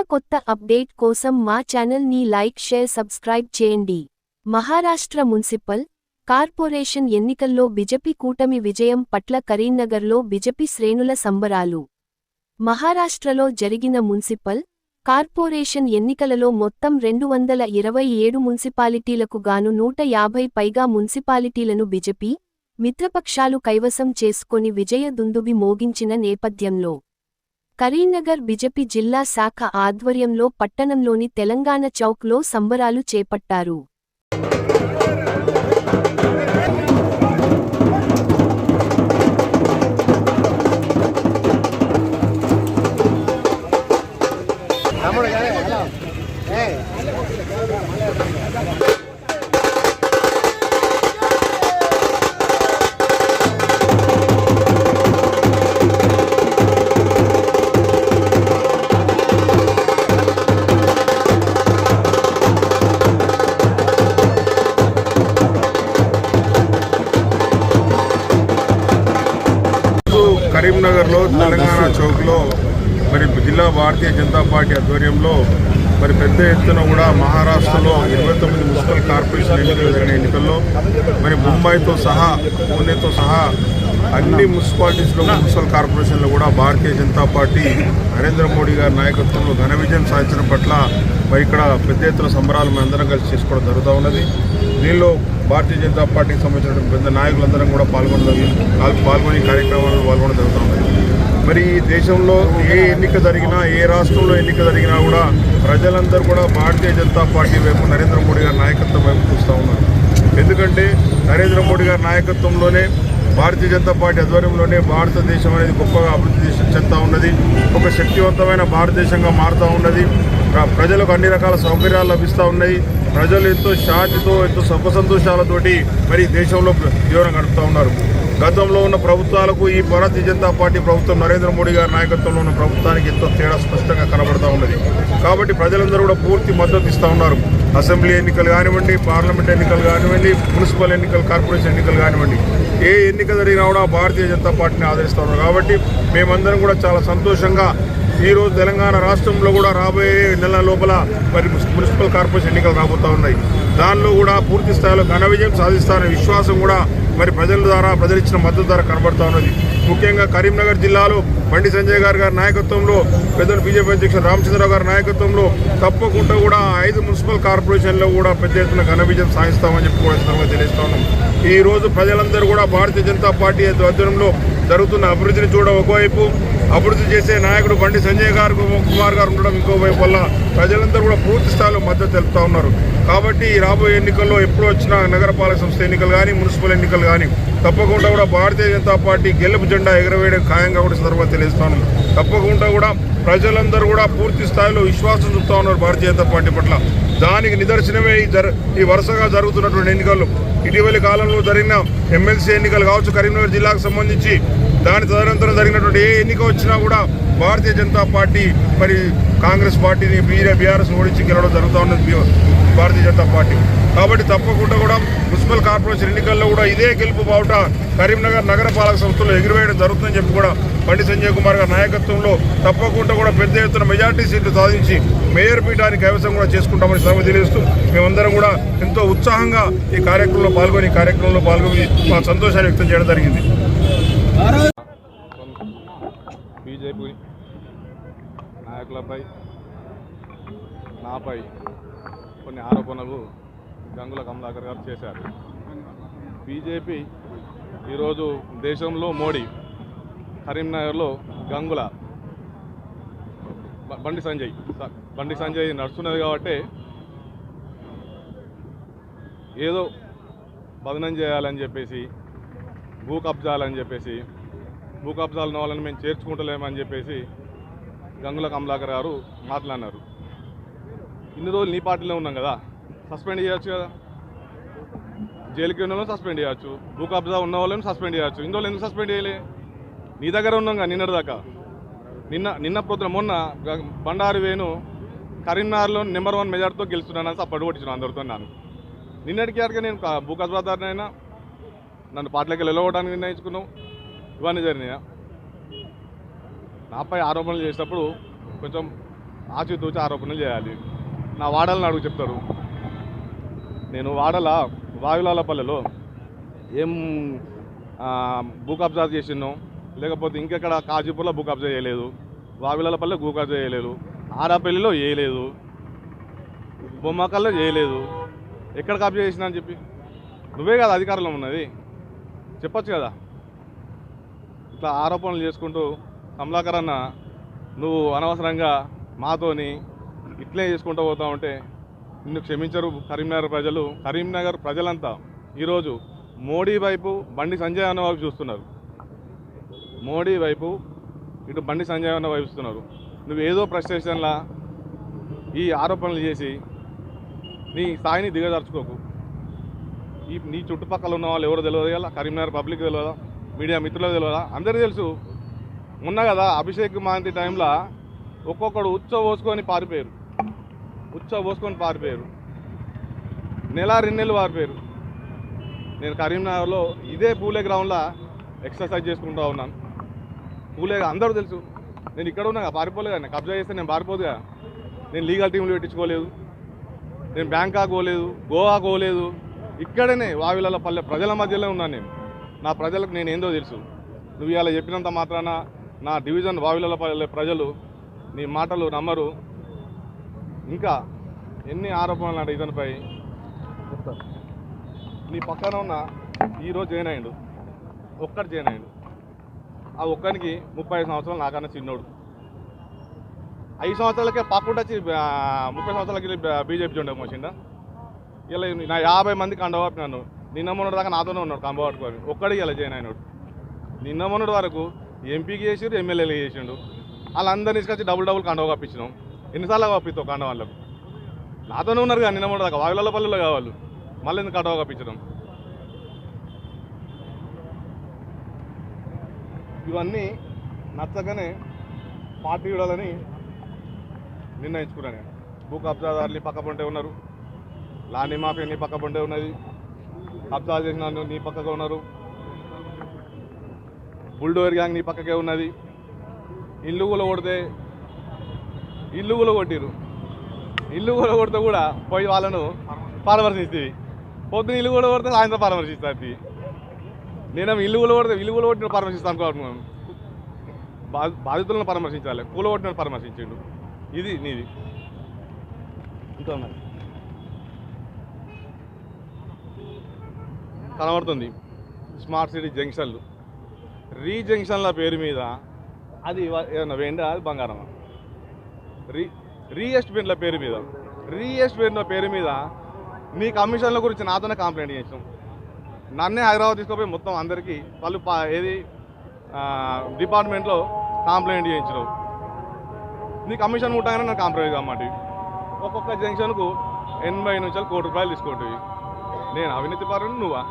ఇంకా కొత్త అప్డేట్ కోసం మా ఛానల్ని లైక్ షేర్ సబ్స్క్రైబ్ చేయండి. మహారాష్ట్ర మున్సిపల్ కార్పొరేషన్ ఎన్నికల్లో బిజెపి కూటమి విజయం పట్ల కరీంనగర్లో బిజెపి శ్రేణుల సంబరాలు. మహారాష్ట్రలో జరిగిన మున్సిపల్ కార్పొరేషన్ ఎన్నికలలో మొత్తం రెండు వందల ఇరవై ఏడు మున్సిపాలిటీలకు గాను నూట యాభై పైగా మున్సిపాలిటీలను బిజెపి మిత్రపక్షాలు కైవసం చేసుకొని విజయ దుందుబి మోగించిన నేపథ్యంలో కరీంనగర్ బిజెపి జిల్లా శాఖ ఆధ్వర్యంలో పట్టణంలోని తెలంగాణ చౌక్లో సంబరాలు చేపట్టారు. ఈరోజు తెలంగాణ చౌక్లో మరి జిల్లా భారతీయ జనతా పార్టీ ఆధ్వర్యంలో మరి పెద్ద ఎత్తున కూడా మహారాష్ట్రలో ఇరవై తొమ్మిది మున్సిపల్ కార్పొరేషన్ ఎన్నికలు జరిగిన ఎన్నికల్లో మరి ముంబైతో సహా పూణేతో సహా అన్ని మున్సిపాలిటీస్లో మున్సిపల్ కార్పొరేషన్లో కూడా భారతీయ జనతా పార్టీ నరేంద్ర మోడీ గారి నాయకత్వంలో ఘన విజయం సాధించడం పట్ల మరి ఇక్కడ పెద్ద ఎత్తున సంబరాలు మేము కలిసి చేసుకోవడం జరుగుతూ ఉన్నది. దీనిలో భారతీయ జనతా పార్టీకి సంబంధించిన పెద్ద నాయకులందరం కూడా పాల్గొనడం పాల్గొని కార్యక్రమాల్లో పాల్గొనడం జరుగుతూ ఉన్నది. మరి ఈ దేశంలో ఏ ఎన్నిక జరిగినా ఏ రాష్ట్రంలో ఎన్నిక జరిగినా కూడా ప్రజలందరూ కూడా భారతీయ జనతా పార్టీ వైపు నరేంద్ర మోడీ గారి నాయకత్వం వైపు చూస్తూ ఉన్నారు. ఎందుకంటే నరేంద్ర మోడీ గారి నాయకత్వంలోనే భారతీయ జనతా పార్టీ ఆధ్వర్యంలోనే భారతదేశం అనేది గొప్పగా అభివృద్ధి చెందుతూ ఉన్నది. ఒక శక్తివంతమైన భారతదేశంగా మారుతూ ఉన్నది. ప్ర- ప్రజలకు అన్ని రకాల సౌకర్యాలు లభిస్తూ ఉన్నాయి. ప్రజలు ఎంతో శాంతితో ఎంతో సుఖ సంతోషాలతోటి మరి దేశంలో జీవనం గడుపుతూ ఉన్నారు. గతంలో ఉన్న ప్రభుత్వాలకు ఈ భారతీయ జనతా పార్టీ ప్రభుత్వం నరేంద్ర మోడీ గారి నాయకత్వంలో ఉన్న ప్రభుత్వానికి ఎంతో తేడా స్పష్టంగా కనబడుతూ ఉన్నది. కాబట్టి ప్రజలందరూ కూడా పూర్తి మద్దతు ఇస్తూ ఉన్నారు. అసెంబ్లీ ఎన్నికలు కానివ్వండి పార్లమెంట్ ఎన్నికలు కానివ్వండి మున్సిపల్ ఎన్నికలు కార్పొరేషన్ ఎన్నికలు కానివ్వండి. ఏ ఎన్నిక జరిగినా కూడా భారతీయ జనతా పార్టీని ఆదరిస్తూ ఉన్నారు కాబట్టి మేమందరం కూడా చాలా సంతోషంగా ఈరోజు తెలంగాణ రాష్ట్రంలో కూడా రాబోయే నెల లోపల మరి మున్సిపల్ కార్పొరేషన్ ఎన్నికలు రాబోతూ ఉన్నాయి. దానిలో కూడా పూర్తి స్థాయిలో ఘన విజయం సాధిస్తారనే విశ్వాసం కూడా మరి ప్రజల ద్వారా ప్రజలు ఇచ్చిన మద్దతు ద్వారా కనబడతా ఉన్నది. ముఖ్యంగా కరీంనగర్ జిల్లాలో బండి సంజయ్ గారు గారి నాయకత్వంలో పెద్దలు బీజేపీ అధ్యక్షుడు రామచంద్రరావు గారి నాయకత్వంలో తప్పకుండా కూడా ఐదు మున్సిపల్ కార్పొరేషన్లో కూడా పెద్ద ఎత్తున ఘన విజయం సాధిస్తామని చెప్పి కూడా సందర్భంగా తెలియజేస్తా ఉన్నాం. ఈరోజు ప్రజలందరూ కూడా భారతీయ జనతా పార్టీ ఆధ్వర్యంలో జరుగుతున్న అభివృద్ధిని చూడ ఒకవైపు అభివృద్ధి చేసే నాయకుడు బండి సంజయ్ గారు కుమార్ గారు ఉండడం ఇంకోవైపు వల్ల ప్రజలందరూ కూడా పూర్తి స్థాయిలో మద్దతు తెలుపుతా ఉన్నారు. కాబట్టి ఈ రాబోయే ఎన్నికల్లో ఎప్పుడు వచ్చినా నగరపాలక సంస్థ ఎన్నికలు కానీ మున్సిపల్ ఎన్నికలు కానీ తప్పకుండా కూడా భారతీయ జనతా పార్టీ గెలుపు జెండా ఎగరవేయడం ఖాయంగా కూడా సందర్భంగా తెలియజేస్తాను తప్పకుండా కూడా ప్రజలందరూ కూడా పూర్తి స్థాయిలో విశ్వాసం చూపుతా ఉన్నారు భారతీయ జనతా పార్టీ పట్ల. దానికి నిదర్శనమే ఈ జర ఈ వరుసగా జరుగుతున్నటువంటి ఎన్నికలు. ఇటీవలి కాలంలో జరిగిన ఎమ్మెల్సీ ఎన్నికలు కావచ్చు కరీంనగర్ జిల్లాకు సంబంధించి దాని తదనంతరం జరిగినటువంటి ఏ ఎన్నిక వచ్చినా కూడా భారతీయ జనతా పార్టీ మరి కాంగ్రెస్ పార్టీని బీఆర్ బీఆర్ఎస్ ఓడించి గెలవడం జరుగుతూ ఉన్నది భారతీయ జనతా పార్టీ. కాబట్టి తప్పకుండా కూడా మున్సిపల్ కార్పొరేషన్ ఎన్నికల్లో కూడా ఇదే గెలుపు బావుట కరీంనగర్ నగరపాలక సంస్థలో ఎగురవేయడం జరుగుతుందని చెప్పి కూడా బండి సంజయ్ కుమార్ గారి నాయకత్వంలో తప్పకుండా కూడా పెద్ద ఎత్తున మెజార్టీ సీట్లు సాధించి మేయర్ పీఠానికి కైవసం కూడా చేసుకుంటామని సభ తెలియజేస్తూ మేమందరం కూడా ఎంతో ఉత్సాహంగా ఈ కార్యక్రమంలో పాల్గొని ఈ కార్యక్రమంలో పాల్గొని మా సంతోషాన్ని వ్యక్తం చేయడం జరిగింది బీజేపీ నాయకులపై నాపై కొన్ని ఆరోపణలు గంగుల కమలాకర్ గారు చేశారు. బీజేపీ ఈరోజు దేశంలో మోడీ కరీంనగర్లో గంగుల బండి సంజయ్ బండి సంజయ్ నడుస్తున్నది కాబట్టి ఏదో బదనం చేయాలని చెప్పేసి భూ కబ్జాలని చెప్పేసి భూ కబ్జాలు వాళ్ళని మేము చేర్చుకుంటలేమని చెప్పేసి గంగుల కమలాకర్ గారు మాట్లాడినారు. ఇన్ని రోజులు నీ పార్టీలో ఉన్నాం కదా సస్పెండ్ చేయొచ్చు కదా. జైలుకి ఉన్న వాళ్ళని సస్పెండ్ చేయొచ్చు భూ కబ్జా ఉన్న వాళ్ళని సస్పెండ్ చేయొచ్చు ఇన్ని రోజులు ఎందుకు సస్పెండ్ చేయలే? నీ దగ్గర ఉన్నాం కదా నిన్నటి దాకా. నిన్న నిన్న పొద్దున మొన్న బండారు వేణు కరీంనగర్లో నెంబర్ వన్ మెజార్టీతో గెలుస్తున్నానని సపోర్ట్ కొట్టించిన అందరితో నాను నిన్నటికి అడిగా నేను భూ కబ్జాదారునైనా నన్ను పాటలకి వెళ్ళగొట్టడానికి నిర్ణయించుకున్నావు. ఇవన్నీ జరిగినాయా? నాపై ఆరోపణలు చేసినప్పుడు కొంచెం ఆచితూచి ఆరోపణలు చేయాలి. నా వాడలను అడుగు చెప్తారు. నేను వాడల వాయులాలపల్లెలో ఏం భూ కబ్జా చేసినో లేకపోతే ఇంకెక్కడ కాజీపూర్లో భూ కబ్జా చేయలేదు వావిలాలపల్లె భూ కబ్జా చేయలేదు ఆరాపల్లిలో చేయలేదు బొమ్మకల్లో చేయలేదు ఎక్కడ కబ్జా చేసినా అని చెప్పి. నువ్వే కదా అధికారంలో ఉన్నది. చెప్పచ్చు కదా. ఇట్లా ఆరోపణలు చేసుకుంటూ కమలాకర్ అన్న నువ్వు అనవసరంగా మాతోని ఇట్లే చేసుకుంటూ పోతా ఉంటే నిన్ను క్షమించరు కరీంనగర్ ప్రజలు. కరీంనగర్ ప్రజలంతా ఈరోజు మోడీ వైపు బండి సంజయ్ అన్న వైపు చూస్తున్నారు. మోడీ వైపు ఇటు బండి సంజయ్ అన్న వైపు చూస్తున్నారు. నువ్వు ఏదో ప్రస్టేషన్లా ఈ ఆరోపణలు చేసి నీ స్థాయిని దిగజార్చుకోకు. ఈ నీ చుట్టుపక్కల ఉన్న వాళ్ళు ఎవరో తెలియదు కదా? కరీంనగర్ పబ్లిక్ తెలియదా మీడియా మిత్రులకు తెలియదా అందరికీ తెలుసు మొన్న కదా అభిషేక్ మహంతి టైంలో ఒక్కొక్కడు ఉచ్చ పోసుకొని పారిపోయారు. ఉచ్చ పోసుకొని పారిపోయారు. నెల రెండు నెలలు పారిపోయారు. నేను కరీంనగర్లో ఇదే పూలే గ్రౌండ్లో ఎక్సర్సైజ్ చేసుకుంటూ ఉన్నాను. పూలే అందరూ తెలుసు. నేను ఇక్కడ ఉన్నా పారిపోలేదు కదా. కబ్జా చేస్తే నేను పారిపోదుగా నేను లీగల్ టీంలు పెట్టించుకోలేదు. నేను బ్యాంకాక్ పోలేదు గోవా పోలేదు. ఇక్కడనే వావిలాల పల్లె ప్రజల మధ్యలో ఉన్నాను నేను. నా ప్రజలకు నేను ఏందో తెలుసు. నువ్వు ఇలా చెప్పినంత మాత్రాన నా డివిజన్ వావిలాల ప్రజలు నీ మాటలు నమ్మరు. ఇంకా ఎన్ని ఆరోపణలు అంటే ఇతనిపై నీ పక్కన ఉన్న ఈరోజు జాయిన్ అయ్యాడు. ఒక్కడు జాయిన్ అయ్యాడు. ఆ ఒక్కడికి ముప్పై ఐదు సంవత్సరాలు నాకన్నా చిన్నోడు. ఐదు సంవత్సరాలకే పాకుండా ముప్పై సంవత్సరాలకి బీజేపీ జెండా మోసిండా ఇలా నా యాభై మందికి అండవాపి నన్ను. నిన్న మొన్నటి దాకా నాతోనే ఉన్నాడు కంబవాడుకోవాలి ఒక్కడికి ఇలా జాయిన్ అయినాడు. నిన్న మొన్నటి వరకు ఎంపీకి చేసిండు ఎమ్మెల్యేలు చేసిండు వాళ్ళందరినీ తీసుకొచ్చి డబుల్ డబుల్ కండవ కప్పించినాం ఎన్నిసార్లు కప్పిస్తావు కండ వాళ్ళకు? నాతోనే ఉన్నారు కానీ నిన్న దాకా వాయులలో పల్లెలో కావాలి మళ్ళీ ఎందుకు కండవ కప్పించడం ఇవన్నీ నచ్చగానే పార్టీ చూడాలని నిర్ణయించుకున్నాను నేను. భూ కబ్జాదారులు పక్క పంటే ఉన్నారు. లాని మాఫీ నీ పక్క పంటే ఉన్నది. కబ్జా చేసిన నీ పక్కగా ఉన్నారు. బుల్డోర్ గ్యాంగ్ నీ పక్కకే ఉన్నది. ఇల్లు కూడా కొడితే ఇల్లు కూడా కొట్టిరు. ఇల్లు కూడా కొడితే కూడా పోయి వాళ్ళను పరామర్శిస్తుంది పొద్దున ఇల్లు కూడా కొడితే సాయంత్రం పరామర్శిస్తుంది. నేనేమో ఇల్లు కూడా కొడితే ఇల్లు కూడా కొట్టిన పరామర్శిస్తాను అనుకున్నాను బా- బాధితులను పరామర్శించాలి. కూల కొట్టిన పరామర్శించిండు. ఇది నీది. ఇంకా ఉన్నది కనబడుతుంది. Smart city జంక్షన్లు. రీజంక్షన్ల పేరు మీద అది ఏమన్నా వెండి అది బంగారం. రీ రీఎస్ట్మెంట్ల పేరు మీద. రీఎస్ట్మెంట్ల పేరు మీద మీ కమిషన్ల గురించి నాతోనే కంప్లైంట్ చేసాం నన్నే హైదరాబాద్ తీసుకుపోయి మొత్తం అందరికీ వాళ్ళు పా- ఏది డిపార్ట్మెంట్లో కంప్లైంట్ చేయించడం నీ కమిషన్ ఉంటాగానే నాకు కాంప్రమైజ్ అన్నమాట ఒక్కొక్క జంక్షన్కు ఎనభై నుంచి కోటి రూపాయలు తీసుకోండి. నేను అవినీతి పరుడు నువ్వా?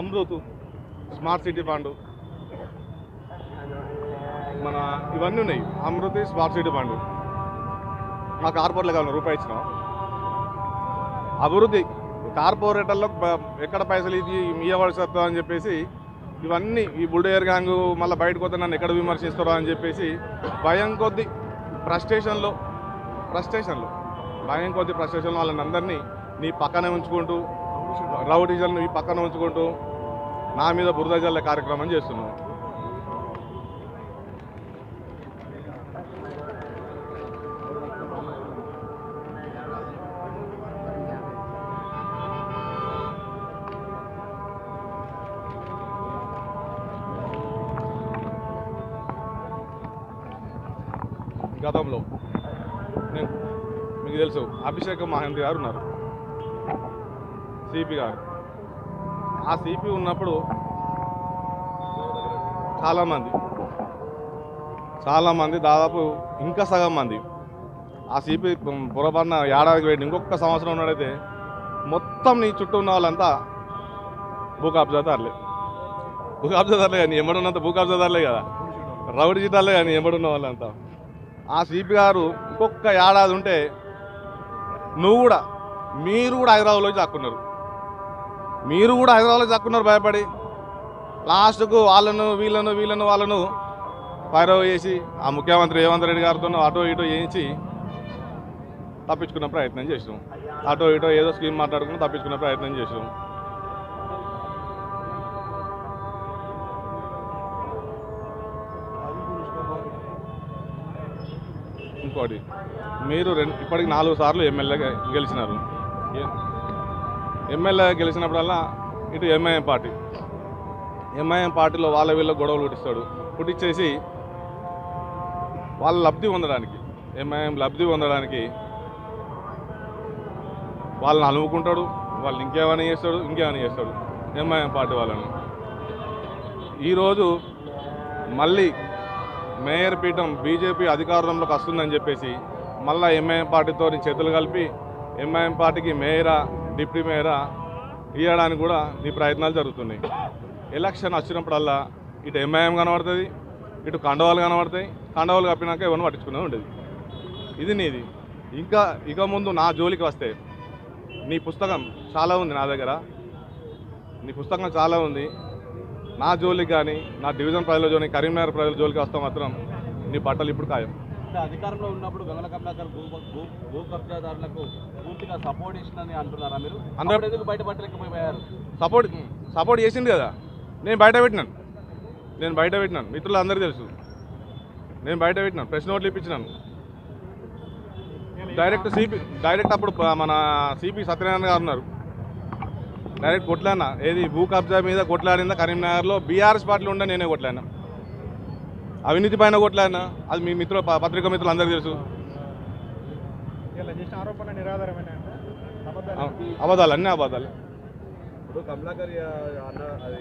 అమృత్ స్మార్ట్ సిటీ ఫండ్ మన ఇవన్నీ ఉన్నాయి. అమృత్ స్మార్ట్ సిటీ ఫండ్ మా కార్పొరేట్లో కావాలి రూపాయి ఇచ్చినాం. అభివృద్ధి కార్పొరేటర్లో ఎక్కడ పైసలు ఇది ఇవ్వవలసి అని చెప్పేసి ఇవన్నీ ఈ బుల్డేయర్ గ్యాంగ్ మళ్ళీ బయటకు వద్ద నన్ను ఎక్కడ విమర్శిస్తారో అని చెప్పేసి భయం కొద్ది ఫ్రస్ట్రేషన్లో ఫ్రస్ట్రేషన్లో భయం కొద్ది ఫ్రస్ట్రేషన్లో వాళ్ళని అందరినీ నీ పక్కనే ఉంచుకుంటూ రౌడీజల్ని నీ పక్కన ఉంచుకుంటూ నా మీద బురద జల్ల కార్యక్రమం చేస్తున్నాం. గతంలో నేను మీకు తెలుసు అభిషేక్ మహేంద్ర గారు ఉన్నారు. సిపి గారు. ఆ సిపి ఉన్నప్పుడు చాలామంది చాలామంది దాదాపు ఇంకా సగం మంది ఆ సిపి పొరపాటున ఏడాదికి వెళ్ళి ఇంకొక సంవత్సరం ఉన్నాడైతే మొత్తం నీ చుట్టూ ఉన్న వాళ్ళంతా భూ కబ్జాదారులే భూ కబ్జాదారులే కానీ ఎమ్మడున్నంత భూ కబ్జాదారులే కదా. రౌడీ జిల్లాలే కానీ ఎమ్మడున్న వాళ్ళంతా. ఆ సిపి గారు ఇంకొక ఏడాది ఉంటే నువ్వు కూడా మీరు కూడా హైదరాబాద్లో చాక్కున్నారు మీరు కూడా హైదరాబాద్లో తక్కున్నారు భయపడి. లాస్ట్కు వాళ్ళను వీళ్ళను వీళ్ళను వాళ్ళను పైరవ్ చేసి ఆ ముఖ్యమంత్రి రేవంత్ రెడ్డి గారితో అటో ఇటో చేయించి తప్పించుకునే ప్రయత్నం చేసినాం అటో ఇటో ఏదో స్కీమ్ మాట్లాడుకుని తప్పించుకునే ప్రయత్నం చేసినాం ఇంకోటి మీరు రెండు ఇప్పటికి నాలుగు సార్లు ఎమ్మెల్యేగా గెలిచినారు. ఏ- ఎమ్మెల్యే గెలిచినప్పుడల్లా ఇటు ఎంఐఎం పార్టీ. ఎంఐఎం పార్టీలో వాళ్ళ వీళ్ళ గొడవలు పుట్టిస్తాడు పుట్టించేసి వాళ్ళ లబ్ధి పొందడానికి ఎంఐఎం లబ్ధి పొందడానికి వాళ్ళని అలుముకుంటాడు వాళ్ళు ఇంకేమైనా చేస్తాడు ఇంకేమైనా చేస్తాడు ఎంఐఎం పార్టీ వాళ్ళని. ఈరోజు మళ్ళీ మేయర్ పీఠం బీజేపీ అధికారంలోకి వస్తుందని చెప్పేసి మళ్ళీ ఎంఐఎం పార్టీతో చేతులు కలిపి ఎంఐఎం పార్టీకి మేయరా డిప్యూటీ మేయర్ ఇవ్వడానికి కూడా నీ ప్రయత్నాలు జరుగుతున్నాయి. ఎలక్షన్ వచ్చినప్పుడల్లా ఇటు ఎంఐఎం కనబడుతుంది ఇటు కండవాలు కనబడతాయి. కండవాలు కప్పినాక ఎవరిని పట్టించుకునే ఉండేది. ఇది నీది. ఇంకా ఇక ముందు నా జోలికి వస్తే నీ పుస్తకం చాలా ఉంది నా దగ్గర. నీ పుస్తకం చాలా ఉంది. నా జోలికి కానీ నా డివిజన్ ప్రజల జోలికి కరీంనగర్ ప్రజల జోలికి వస్తే మాత్రం నీ బట్టలు ఇప్పుడు ఖాయం. అధికారంలో ఉన్నప్పుడు గంగల కమలాకర్ భూ భూ భూ కబ్జాదారులకు పూర్తిగా సపోర్ట్ ఇస్తుందని అంటున్నారా మీరు? అందరూ- ఎందుకు బయటపడలేకపోయారు సపోర్ట్ సపోర్ట్ చేసింది కదా. నేను బయట పెట్టినాను. నేను బయట పెట్టినాను. మిత్రులు అందరికీ తెలుసు. నేను బయట పెట్టినాను. ప్రెస్ నోట్లు ఇప్పించినాను. డైరెక్ట్ సిపి డైరెక్ట్ అప్పుడు మన సిపి సత్యనారాయణ గారు ఉన్నారు. డైరెక్ట్ కొట్లాడినా. ఏది భూ కబ్జా మీద కొట్లాడిందా? కరీంనగర్లో బీఆర్ఎస్ పార్టీలో ఉండే నేనే కొట్లాడినా. అవినీతి పైన కొట్లాడినా? అది మీ మిత్రుల పత్రికా మిత్రులు అందరికీ తెలుసు. అబద్ధాలు? అన్నీ అబద్ధాలు. ఇప్పుడు కమలాకర్ అన్న అది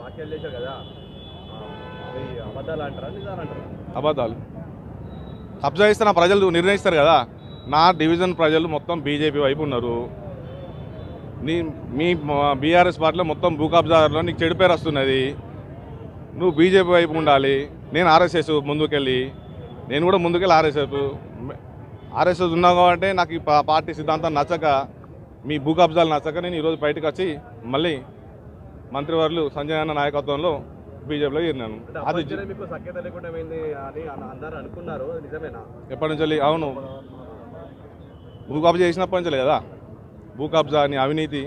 వాక్యాలు చేశారు కదా. అబద్ధాలు అంటారా నిజాలు అంటారా? అబద్ధాలు. ప్రజలు నిర్ణయిస్తారు కదా. నా డివిజన్ ప్రజలు మొత్తం బీజేపీ వైపు ఉన్నారు. నీ మీ బీఆర్ఎస్ పార్టీలో మొత్తం భూ కబ్జాదారులో నీకు చెడు పేరు వస్తున్నది. నువ్వు బీజేపీ వైపు ఉండాలి. నేను ఆర్ఎస్ఎస్ ముందుకెళ్ళి నేను కూడా ముందుకెళ్ళి ఆర్ఎస్ఎస్. ఆర్ఎస్ఎస్ ఉన్నావు కాబట్టి నాకు ఈ పార్టీ సిద్ధాంతం నచ్చక మీ భూ కబ్జాలు నచ్చక నేను ఈరోజు బయటకు వచ్చి మళ్ళీ మంత్రివర్యులు సంజయ్ అన్న నాయకత్వంలో బీజేపీలో చేరినాను. అది ఎప్పటి నుంచి? అవును. భూ కబ్జా చేసినప్పటి నుంచి కదా. భూ కబ్జా అని అవినీతి